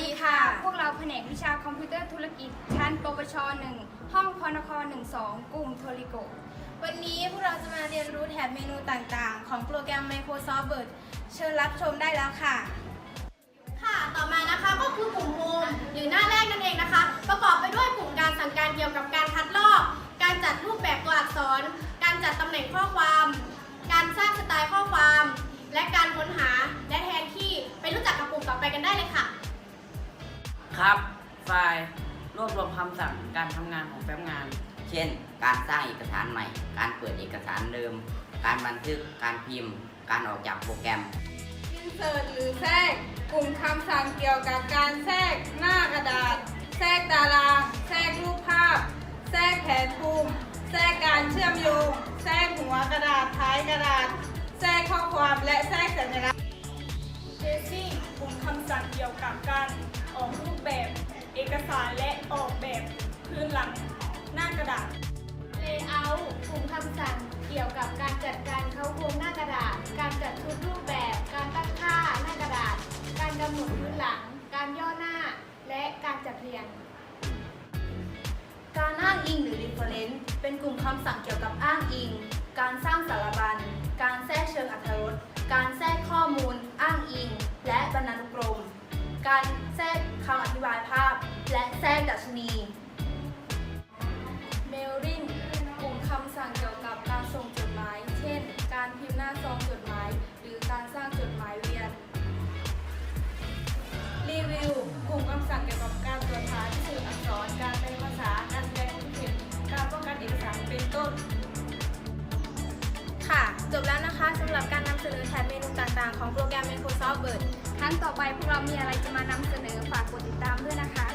ดีค่ะ พวกเราแผนกวิชาคอมพิวเตอร์ธุรกิจ ชั้นปวช 1 ห้องพนค12 กลุ่มโทริโก วันนี้พวกเราจะมาเรียนรู้แถบเมนูต่างๆ ของโปรแกรม Microsoft Word เชิญรับชมได้แล้วค่ะ ค่ะ ต่อมานะคะก็คือกลุ่มโฮมหรือหน้าแรกนั่นเองนะคะ ประกอบไปด้วยกลุ่มการสั่งการเกี่ยวกับการคัดลอก การจัดรูปแบบตัวอักษร การจัดตำแหน่งข้อความ การสร้างสไตล์ข้อความ และการค้นหาและแทนที่ไปรู้จักกับกลุ่มต่อไปกันได้เลยค่ะ ครับ ไฟล์รวบรวมคำสั่งการทำงานของแฟ้มงาน เช่น การสร้างเอกสารใหม่ การเปิดเอกสารเดิม การบันทึก การพิมพ์ การออกจากโปรแกรม Insert หรือแทรกกลุ่มคำสั่งเกี่ยวกับการแทรกหน้ากระดาษ แทรกตาราง แทรกรูปภาพ แทรกแผนภูมิ แทรกการเชื่อมโยง แทรกหัวกระดาษท้ายกระดาษ แทรกข้อความและแทรกสัญลักษณ์ Tracing กลุ่มคำสั่งเกี่ยวกับการ อกสารและออกแบบพื้นหลังหน้ากระดาษ Layout กลุ่มคำสั่งเกี่ยวกับการจัดการเข้าโครงหน้ากระดาษ การจัดชุดรูปแบบ การตั้งค่าหน้ากระดาษ การกำหนดพื้นหลัง การย่อหน้า และการจัดเรียง การอ้างอิงหรือ reference เป็นกลุ่มคำสั่งเกี่ยวกับอ้างอิง การสร้างสารบัญ การแทรกเชิงอรรถรสการแทรกข้อมูล อ้างอิง และบรรณานุกรม การแทรกคำอธิบายภาพ และแทรกดัชนี Mailing กลุ่มคำสั่งเกี่ยวกับการส่งจดหมาย เช่น การพิมพ์หน้าซองจดหมาย หรือการสร้างจดหมายเวียน รีวิว กลุ่มคำสั่งเกี่ยวกับการตรวจหาที่สื่ออักษร การแปลภาษา การแสดงความคิดเห็นการป้องกันเอกสาร เป็นต้น ค่ะ จบแล้วนะคะสำหรับการนำเสนอแถบเมนูต่างๆ ของโปรแกรม Microsoft Word ครั้งต่อไปพวกเรามีอะไรจะมานำเสนอฝากกดติดตามด้วยนะคะ